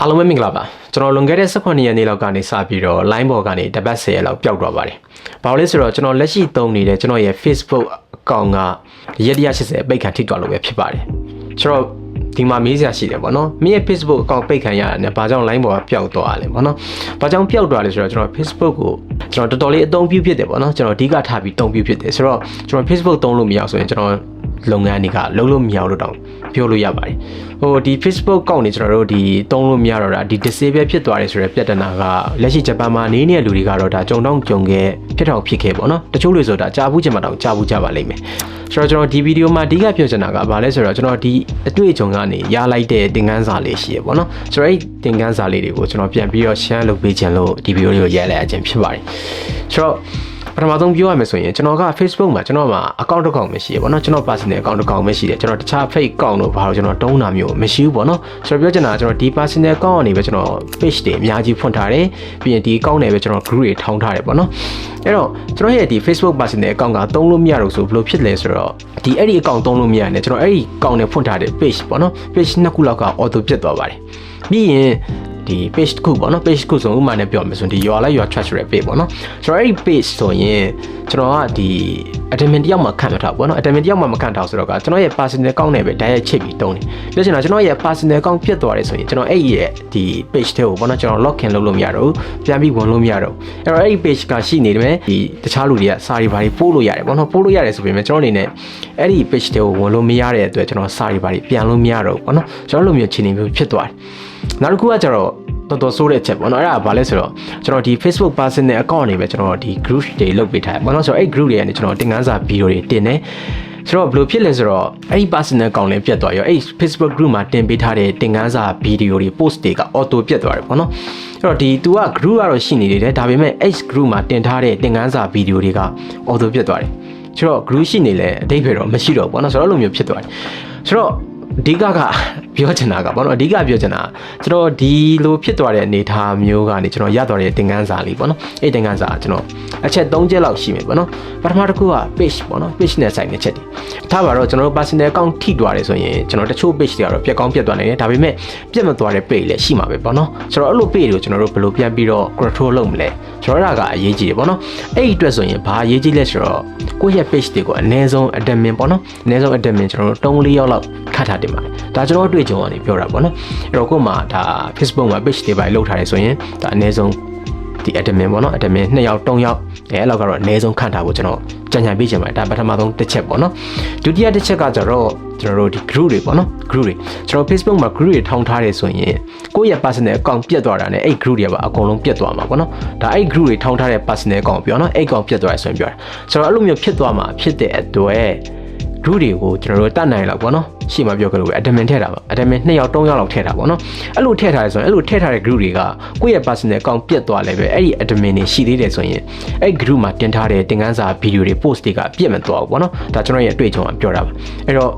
အားလုံးပဲမင်္ဂလာပါကျွန်တော်လွန်ခဲ့တဲ့18ရက်နေ့လောက်ကနေစပြီးတော့ line ပေါ်ကနေတပတ်10ရက်လောက်ပျောက်သွားပါတယ်။ဘာလို့လဲဆိုတော့ကျွန်တော်လက်ရှိသုံးနေတဲ့ကျွန်တော်ရဲ့ Facebook အကောင့်ကရက်180ပိတ်ခံထိသွားလို့ပဲဖြစ်ပါတယ်။ဆိုတော့ဒီမှာမေးစရာရှိတယ်ပေါ့နော်။မင်းရဲ့ Facebook အကောင့်ပိတ်ခံရတာနဲ့ဘာကြောင့် line ပေါ်ကပျောက်သွားလဲပေါ့နော်။ဘာကြောင့်ပျောက်သွားလဲဆိုတော့ကျွန်တော် Facebook ကိုကျွန်တော်တော်တော်လေးအသုံးပြုဖြစ်တယ်ပေါ့နော်။ကျွန်တော်အဓိကထားပြီးအသုံးပြုဖြစ်တယ်ဆိုတော့ကျွန်တော် Facebook သုံးလို့မရအောင်ဆိုရင်ကျွန်တော် လုပ်ငန်းတွေကလုံးလို့မရအောင်လို့တောင်ပြောလို့ရပါတယ်ဟိုဒီ Facebook ကောင့်နေကျွန်တော်တို့ဒီတုံးလို့မရတော့တာဒီ disable ဖြစ်သွားတယ်ဆိုတဲ့ပြဿနာကလက်ရှိဂျပန်မှာနေနေတဲ့လူတွေကတော့ဒါကြုံတော့ကြုံခဲ့ဖြစ်တော့ဖြစ်ခဲ့ပေါ့နော်တချို့လူဆိုတာကြားဘူးချင်မှတော့ကြားဘူးကြပါလိမ့်မယ်ဆိုတော့ကျွန်တော်ဒီဗီဒီယိုမှာအဓိကပြောချင်တာကဘာလဲဆိုတော့ကျွန်တော်ဒီအတွေ့အကြုံကနေရလိုက်တဲ့သင်ခန်းစာလေးရှိရပေါ့နော်ဆိုတော့အဲ့သင်ခန်းစာလေးတွေကိုကျွန်တော်ပြန်ပြီးတော့ share လုပ်ပေးခြင်းလို့ဒီဗီဒီယိုလေးကိုရိုက်လိုက်အခြင်းဖြစ်ပါတယ်ဆိုတော့ ပထမဆုံးပြောရမယ်ဆိုရင်ကျွန်တော်က Facebook မှာကျွန်တော်မှာ account တစ်ကောင်မရှိရပေါ့နော်ကျွန်တော် personal account တစ်ကောင်မရှိတယ်ကျွန်တော်တခြား fake account တို့ဘာလို့ကျွန်တော်တုံးတာမျိုးမရှိဘူးပေါ့နော်ဆိုတော့ပြောချင်တာကကျွန်တော်ဒီ personal account ကနေပဲကျွန်တော် page တွေအများကြီးဖွင့်ထားတယ်ပြီးရင်ဒီ account နဲ့ပဲကျွန်တော် group တွေထောင်းထားတယ်ပေါ့နော်အဲ့တော့ကျွန်တော်ရဲ့ဒီ Facebook personal account ကသုံးလို့မရတော့ဆိုဘယ်လိုဖြစ်လဲဆိုတော့ဒီအဲ့ဒီ account သုံးလို့မရနဲ့ကျွန်တော်အဲ့ဒီ account နဲ့ဖွင့်ထားတဲ့ page ပေါ့နော် page နှစ်ခုလောက်က auto ပြတ်သွားပါတယ်ပြီးရင် ဒီ page တစ်ခုပေါ့နော် page တစ်ခုဆိုဥမာနဲ့ပြောမယ်ဆိုရင်ဒီ your like your trash ဆိုတဲ့ page ပေါ့နော်ဆိုတော့အဲ့ဒီ page ဆိုရင်ကျွန်တော်ကဒီ admin တယောက်မှခန့်မထားဘူးပေါ့နော် admin တယောက်မှမခန့်ထားဆိုတော့ကကျွန်တော်ရဲ့ personal account နဲ့ပဲ direct ချိတ်ပြီးတုံးတယ်ပြောချင်တာကျွန်တော်ရဲ့ personal account ပြတ်သွားတယ်ဆိုရင်ကျွန်တော်အဲ့ဒီရဲ့ဒီ page တဲ့ကိုပေါ့နော်ကျွန်တော် login လုပ်လို့မရတော့ဘူးပြန်ပြီးဝင်လို့မရတော့ဘူးအဲ့တော့အဲ့ဒီ page ကရှိနေတယ်ဒီတခြားလူတွေကစာတွေဘာတွေပို့လို့ရတယ်ပေါ့နော်ပို့လို့ရတယ်ဆိုပေမဲ့ကျွန်တော်အနေနဲ့အဲ့ဒီ page တဲ့ကိုဝင်လို့မရတဲ့အတွက်ကျွန်တော်စာတွေဘာတွေပြန်လို့မရတော့ဘူးပေါ့နော်ကျွန်တော်လိုမျိုးခြေနေမျိုးဖြစ်သွားတယ် နောက်တစ်ခုကကျတော့တော်တော်ဆိုးတဲ့ချက်ပေါ့နော်အဲ့ဒါကဘာလဲဆိုတော့ကျွန်တော်ဒီ Facebook personal account နေပဲကျွန်တော်ဒီ group တွေလုပ်ပေးထားတယ်ပေါ့နော်ဆိုတော့အဲ့ group တွေကနေကျွန်တော်တင်ငန်းစာဗီဒီယိုတွေတင်တယ်ဆိုတော့ဘယ်လိုဖြစ်လဲဆိုတော့အဲ့ဒီ personal account လည်းပြတ်သွားရောအဲ့ Facebook group မှာတင်ပေးထားတဲ့တင်ငန်းစာဗီဒီယိုတွေ post တွေက auto ပြတ်သွားတယ်ပေါ့နော်အဲ့တော့ဒီ तू က group ကတော့ရှိနေတယ်ဒါပေမဲ့ H group မှာတင်ထားတဲ့တင်ငန်းစာဗီဒီယိုတွေက auto ပြတ်သွားတယ်ဆိုတော့ group ရှိနေလဲအတိတ်ပဲတော့မရှိတော့ဘူးပေါ့နော်ဆိုတော့အဲ့လိုမျိုးဖြစ်သွားတယ်ဆိုတော့ အဓိကကပြောချင်တာကပေါ့နော်အဓိကပြောချင်တာကျွန်တော်ဒီလိုဖြစ်သွားတဲ့အနေအထားမျိုးကနေကျွန်တော်ရသွားတဲ့သင်ခန်းစာလေးပေါ့နော်အဲ့သင်ခန်းစာကကျွန်တော်အချက်၃ချက်လောက်ရှိမယ်ပေါ့နော်ပထမတစ်ခုက page ပေါ့နော် page နဲ့ဆိုင်တဲ့ချက်တွေထားပါတော့ကျွန်တော်တို့ personal account ထိသွားတယ်ဆိုရင်ကျွန်တော်တချို့ page တွေကတော့ပြက်ကောင်းပြက်သွားနိုင်တယ်ဒါပေမဲ့ပြက်မသွားတဲ့ page လည်းရှိမှာပဲပေါ့နော်ဆိုတော့အဲ့လို page တွေကိုကျွန်တော်တို့ဘယ်လိုပြန်ပြီးတော့ control လုပ်မလဲကျွန်တော်တို့ကအရေးကြီးတယ်ပေါ့နော်အဲ့ဒီအတွက်ဆိုရင်ဘာအရေးကြီးလဲဆိုတော့ ကိုယ့်ရဲ့ page တွေကိုအနည်းဆုံး admin ပေါ့နော်အနည်းဆုံး admin ကျွန်တော်တို့၃၄ယောက်လောက်ခတ်ထားတင်ပါတယ်ဒါကျွန်တော်တို့တွေ့ကြုံကနေပြောတာပေါ့နော်အဲ့တော့ကို့မှာဒါ Facebook မှာ page တွေပါလောက်ထားတယ်ဆိုရင်ဒါအနည်းဆုံး ဒီ admin ပေါ့နော် admin 2ယောက်3ယောက်အဲအဲ့လောက်ကတော့အနည်းဆုံးခန့်ထားဖို့ကျွန်တော်ကြံ့ကြံ့ပေးချင်ပါတယ်ဒါပထမဆုံးတစ်ချက်ပေါ့နော်ဒုတိယတစ်ချက်ကကျတော့ကျွန်တော်တို့ဒီ group တွေပေါ့နော် group တွေကျွန်တော် Facebook မှာ group တွေထောင်းထားတယ်ဆိုရင်ကိုယ့်ရဲ့ personal account ပြတ်သွားတာနဲ့အဲ့ group တွေပါအကုန်လုံးပြတ်သွားမှာပေါ့နော်ဒါအဲ့ group တွေထောင်းထားတဲ့ personal account ပြောနော်အဲ့ account ပြတ်သွားရဆိုရင်ပြောတာဆိုတော့အဲ့လိုမျိုးဖြစ်သွားမှာဖြစ်တဲ့အတွက် group တွေကိုကျွန်တော်တို့တတ်နိုင်လောက်ပေါ့နော်ရှေ့မှာပြောကြလို့ပဲ admin ထည့်တာပါ admin 2ယောက်3ယောက်လောက်ထည့်တာပေါ့နော်အဲ့လိုထည့်ထားရဆိုရင်အဲ့လိုထည့်ထားတဲ့ group တွေကကိုယ့်ရဲ့ personal account ပြတ်သွားလဲပဲအဲ့ဒီ admin တွေရှိသေးတယ်ဆိုရင်အဲ့ group မှာတင်ထားတဲ့သင်ခန်းစာ video တွေ post တွေကပြတ်မသွားဘူးပေါ့နော်ဒါကျွန်တော်ရဲ့အတွေ့အကြုံကပြောတာပါအဲ့တော့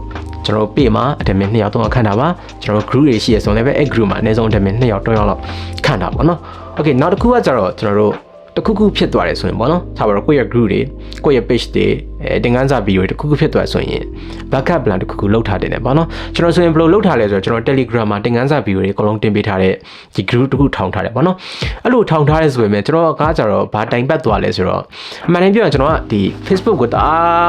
ကျွန်တော်ပေမှာ admin 2ယောက်3ယောက်ခန့်တာပါကျွန်တော် group တွေရှိရဆိုရင်လည်းပဲအဲ့ group မှာအနည်းဆုံး admin 2ယောက်3ယောက်လောက်ခန့်တာပေါ့နော် okay နောက်တစ်ခုကကျတော့ကျွန်တော်တို့ တခုခုဖြစ်သွားတယ်ဆိုရင်ပေါ့နော်ထားပါတော့ကိုယ့်ရဲ့ group တွေကိုယ့်ရဲ့ page တွေအဲတင်ကန်းစာ video တွေတခုခုဖြစ်သွားဆိုရင် backup plan တခုခုလုပ်ထားတယ်ပေါ့နော်ကျွန်တော်ဆိုရင်ဘယ်လိုလုပ်ထားလဲဆိုတော့ကျွန်တော် Telegram မှာတင်ကန်းစာ video တွေအကုန်လုံးတင်ပေးထားတဲ့ဒီ group တခုထောင်ထားတယ်ပေါ့နော်အဲ့လိုထောင်ထားရဲဆိုပေမဲ့ကျွန်တော်ကားကြတော့ဘာတိုင်ပတ်သွားလဲဆိုတော့အမှန်တမ်းပြောရင်ကျွန်တော်ကဒီ Facebook ကိုတအား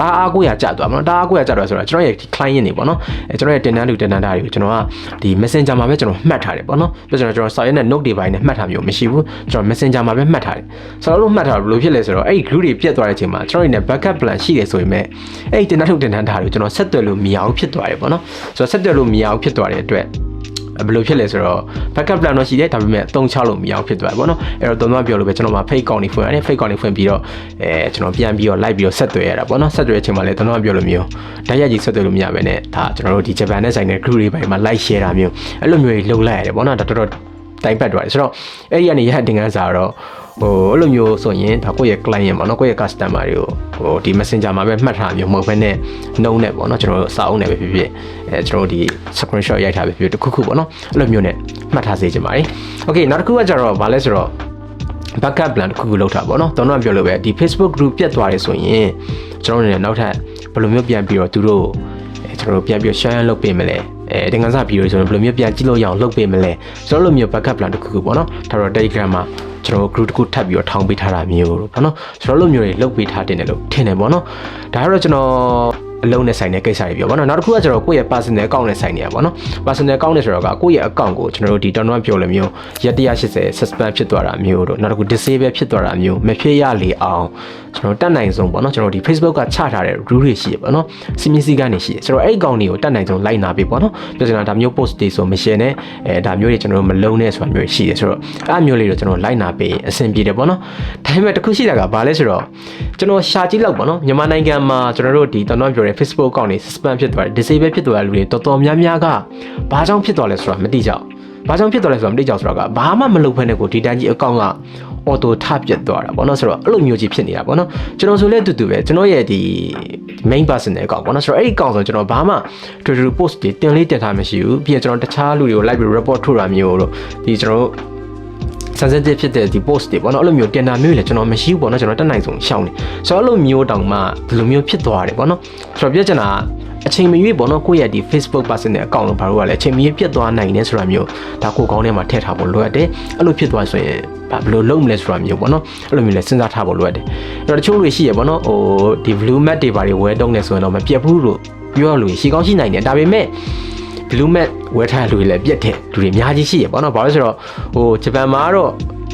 တအားကိုရကြသွားမှာနော်တအားကိုရကြတော့ဆိုတော့ကျွန်တော်ရဲ့ဒီ client တွေပေါ့နော်အဲကျွန်တော်ရဲ့တင်တန်းလူတင်တန်းသားတွေကိုကျွန်တော်ကဒီ messenger မှာပဲကျွန်တော်မှတ်ထားတယ်ပေါ့နော်ပြီးတော့ကျွန်တော်စာရွက်နဲ့ note တွေပိုင်းနဲ့မှတ်ထားမျိုးမရှိဘူးကျွန်တော် messenger မှာပဲမှတ်ထားတယ်ဆိုတော့လို့မှတ်ထားဘယ်လိုဖြစ်လဲဆိုတော့အဲ့ဒီ group တွေပြတ်သွားတဲ့အချိန်မှာကျွန်တော်ရဲ့ backup plan ရှိတယ်ဆိုရင်မဲ့အဲ့ဒီတင်တန်းလူတင်တန်းသားတွေကိုကျွန်တော်ဆက်သွယ်လို့မရအောင်ဖြစ်သွားတယ်ပေါ့နော်ဆိုတော့ဆက်သွယ်လို့မရအောင်ဖြစ်သွားတဲ့အတွက် ဘယ်လိုဖြစ်လဲဆိုတော့ backup plan တော့ရှိတယ်ဒါပေမဲ့အသုံးချလို့မရအောင်ဖြစ်သွားတယ်ပေါ့နော်အဲ့တော့သုံးသပြောလို့ပဲကျွန်တော်မှာ fake account တွေဖွင့်ရတယ် fake account တွေဖွင့်ပြီးတော့အဲကျွန်တော်ပြန်ပြီးတော့ live ပြီးတော့ဆက်သွယ်ရတာပေါ့နော်ဆက်သွယ်တဲ့အချိန်မှာလည်းသုံးသပြောလို့မျိုးဓာတ်ရိုက်ကြီးဆက်သွယ်လို့မရဘဲနဲ့ဒါကျွန်တော်တို့ဒီဂျပန်နဲ့ဆိုင်တဲ့ group တွေပိုင်းမှာ live share တာမျိုးအဲ့လိုမျိုးကြီးလုပ်လိုက်ရတယ်ပေါ့နော်ဒါတော်တော်တိုင်ပတ်သွားတယ်ဆိုတော့အဲ့ဒီကနေရဟတင်ကန်းစာတော့ ဟိုအဲ့လိုမျိုးဆိုရင်ဒါကိုယ့်ရဲ့ client ပေါ့နော်ကိုယ့်ရဲ့ customer တွေကိုဟိုဒီ messenger မှာပဲမှတ်ထားမျိုးမဟုတ်ဘဲနဲ့နှုံးနဲ့ပေါ့နော်ကျွန်တော်တို့စာအုပ်နဲ့ပဲဖြစ်ဖြစ်အဲကျွန်တော်တို့ဒီ screenshot ရိုက်ထားပဲဖြစ်ဖြစ်တခုခုပေါ့နော်အဲ့လိုမျိုးနဲ့မှတ်ထားစေချင်ပါတယ် okay နောက်တစ်ခုကကျတော့ဗာလဲဆိုတော့ backup plan တစ်ခုခုလုပ်တာပေါ့နော်တောင်းတော့ပြောလို့ပဲဒီ Facebook group ပြတ်သွားတယ်ဆိုရင်ကျွန်တော်တို့အနေနဲ့နောက်ထပ်ဘယ်လိုမျိုးပြန်ပြီးတော့သူတို့အဲကျွန်တော်တို့ပြန်ပြီး share လုပ်ပေးမလဲ အဲတင်ကန်းစာဗီဒီယိုဆိုရင်ဘယ်လိုမျိုးပြန်ကြည့်လို့ရအောင်လုပ်ပေးမလဲကျွန်တော်လိုမျိုး backup plan တစ်ခုခုပေါ့နော်ဒါတော့ Telegram မှာကျွန်တော် group တစ်ခုထပ်ပြီးတော့ထောင်ပေးထားတာမျိုးလို့ပေါ့နော်ကျွန်တော်လိုမျိုးတွေလုပ်ပေးထားတင်တယ်လို့ထင်တယ်ပေါ့နော်ဒါကတော့ကျွန်တော် အလုံးနဲ့ဆိုင်တဲ့ကိစ္စတွေပြောပါတော့နောက်တစ်ခုကကျတော့ကိုယ့်ရဲ့ personal account နဲ့ဆိုင်နေရပါတော့ personal account နဲ့ဆိုတော့ကကိုယ့်ရဲ့ account ကိုကျွန်တော်တို့ဒီ turn on ပြောလို့မျိုးရက်180 suspend ဖြစ်သွားတာမျိုးတို့နောက်တစ်ခု disable ဖြစ်သွားတာမျိုးမဖြစ်ရလေအောင်ကျွန်တော်တက်နိုင်ဆုံးပေါ့နော်ကျွန်တော်ဒီ Facebook ကချထားတဲ့ rule တွေရှိရပေါ့နော်စီမီစီကနေရှိရဆိုတော့အဲ့ account တွေကိုတက်နိုင်ဆုံးလိုက်နာပေးပေါ့နော်ပြောချင်တာဒါမျိုး post တွေဆိုမ share နဲ့အဲဒါမျိုးတွေကျွန်တော်တို့မလုံးနဲ့ဆိုတာမျိုးရှိတယ်ဆိုတော့အဲ့မျိုးလေးတော့ကျွန်တော်လိုက်နာပေးအဆင်ပြေတယ်ပေါ့နော်ဒါပေမဲ့တစ်ခုရှိတာကဘာလဲဆိုတော့ကျွန်တော်ရှာကြည့်လောက်ပေါ့နော်မြန်မာနိုင်ငံမှာကျွန်တော်တို့ဒီ turn on ပြောတဲ့ Facebook account တွေ suspend ဖြစ်သွားတယ် disable ဖြစ်သွားတဲ့လူတွေတော်တော်များများကဘာကြောင့်ဖြစ်သွားလဲဆိုတာမသိကြဘူးဘာကြောင့်ဖြစ်သွားလဲဆိုတာမသိကြဘူးဆိုတော့ကဘာမှမလုပ်ဖ ೇನೆ ကိုဒီတန်းကြီးအကောင့်က auto ထပြတ်သွားတာပေါ့နော်ဆိုတော့အဲ့လိုမျိုးကြီးဖြစ်နေတာပေါ့နော်ကျွန်တော်ဆိုလဲအတူတူပဲကျွန်တော်ရဲ့ဒီ main personal account ပေါ့နော်ဆိုတော့အဲ့ဒီ account ဆိုကျွန်တော်ဘာမှတူတူ post တွေတင်လေးတင်ထားမရှိဘူးပြီးရင်ကျွန်တော်တခြားလူတွေကို live report ထုတ်တာမျိုးတို့ဒီကျွန်တော်တို့ sensitive ဖြစ်တဲ့ဒီ post တွေပေါ့နော်အဲ့လိုမျိုးတင်တာမျိုးလည်းကျွန်တော်မရှိဘူးပေါ့နော်ကျွန်တော်တက်နိုင်ဆုံးရှောင်းနေဆိုတော့အဲ့လိုမျိုးတောင်မှဒီလိုမျိုးဖြစ်သွားတယ်ပေါ့နော်ဆိုတော့ပြချင်တာအချိန်မရွေးပေါ့နော်ကိုယ့်ရဲ့ဒီ Facebook personal account လို့ဘာလို့ကလဲအချိန်မရွေးပြတ်သွားနိုင်တယ်ဆိုတာမျိုးဒါကိုကောင်းထဲမှာထည့်ထားဖို့လိုအပ်တယ်အဲ့လိုဖြစ်သွားဆိုရင်ဘာဘယ်လိုလုပ်မလဲဆိုတာမျိုးပေါ့နော်အဲ့လိုမျိုးလည်းစဉ်းစားထားဖို့လိုအပ်တယ်အဲ့တော့တချို့လူရှိရပေါ့နော်ဟိုဒီ blue mat တွေဘာတွေဝယ်တုံးနေဆိုရင်တော့မပြတ်ဘူးလို့ပြောရလို့ရှိကောင်းရှိနိုင်တယ်ဒါပေမဲ့ blue mat ဝယ်ထားလူတွေလည်းပြက်တဲ့လူတွေအများကြီးရှိရပေါ့နော်ဘာလို့ဆိုတော့ဟိုဂျပန်မှာတော့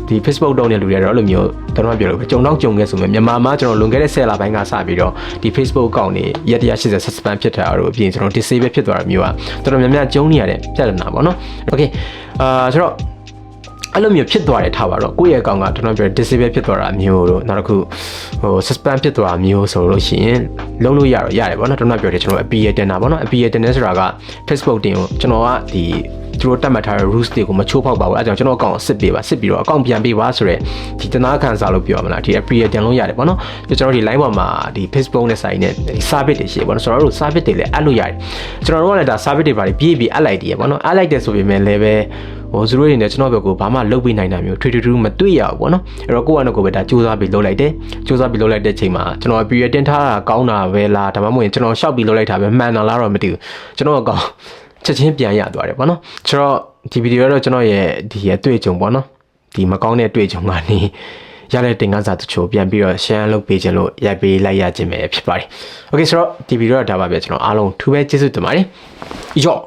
ဒီ Facebook တုံးတဲ့လူတွေကတော့အဲ့လိုမျိုးတတော်ပြောလို့ကြုံတော့ကြုံခဲ့ဆိုမှမြန်မာမှာကျွန်တော်လွန်ခဲ့တဲ့10လပိုင်းကစပြီးတော့ဒီ Facebook account တွေရက်180 suspend ဖြစ်တာတို့အပြင်ကျွန်တော် disable ဖြစ်သွားတာမျိုးอ่ะတော်တော်များများကြုံနေရတဲ့ပြဿနာပေါ့နော် Okay အာဆိုတော့ အဲ့လိုမျိုးဖြစ်သွားတယ်ထားပါတော့ကိုယ့်ရဲ့အကောင့်ကကျွန်တော်ပြော disable ဖြစ်သွားတာမျိုးတို့နောက်တစ်ခုဟို suspend ဖြစ်သွားတာမျိုးဆိုလို့ရှိရင်လုံးလို့ရတော့ရတယ်ပေါ့နော်ကျွန်တော်ပြောတယ်ကျွန်တော် API တင်တာပေါ့နော် API တင်နေဆိုတာက Facebook တင်ကိုကျွန်တော်ကဒီ သူတို့တတ်မှတ်ထားတဲ့ rules တွေကိုမချိုးဖောက်ပါဘူးအဲဒါကြောင့်ကျွန်တော်အကောင့်စစ်ပေးပါစစ်ပြီးတော့အကောင့်ပြန်ပေးပါဆိုတော့ဒီတနာခံစားလို့ပြောရမလားဒီ API တင်လို့ရတယ်ပေါ့နော်ပြီးကျွန်တော်ဒီ line ပေါ်မှာဒီ Facebook နဲ့ဆိုင်တဲ့ဒီ service တွေရှိတယ်ပေါ့နော်ဆိုတော့တို့ service တွေလည်းအပ်လို့ရတယ်ကျွန်တော်တို့ကလည်းဒါ service တွေပါပြီးပြီးအပ်လိုက်တယ်ပေါ့နော်အပ်လိုက်တယ်ဆိုပေမဲ့လည်းပဲဟိုသူတို့တွေနဲ့ကျွန်တော်ဘက်ကဘာမှလုပ်ပေးနိုင်တာမျိုးထွေထွေထူးမတွေ့ရဘူးပေါ့နော်အဲ့တော့ကိုယ့်အနကိုပဲဒါစူးစမ်းပြီးလုပ်လိုက်တယ်စူးစမ်းပြီးလုပ်လိုက်တဲ့အချိန်မှာကျွန်တော် period တင်ထားတာကောင်းတာပဲလားဒါမှမဟုတ်ရင်ကျွန်တော်ရှောက်ပြီးလုပ်လိုက်တာပဲမှန်တာလားတော့မသိဘူးကျွန်တော်အကောင် ချက်ချင်းပြန်ရသွားတယ်ပေါ့နော်ဆိုတော့ဒီဗီဒီယိုကတော့ကျွန်တော်ရဲ့ဒီအတွေ့အကြုံပေါ့နော်ဒီမကောင်းတဲ့အတွေ့အကြုံကနေရတဲ့တင်ကန်းစာတချို့ပြန်ပြီးတော့ share လုပ်ပေးခြင်းလို့ရိုက်ပေးလိုက်ရခြင်းပဲဖြစ်ပါတယ်။ Okay ဆိုတော့ဒီဗီဒီယိုကဒါပါပဲကျွန်တော်အားလုံးထူးပဲကျေးဇူးတင်ပါတယ်။ကြော့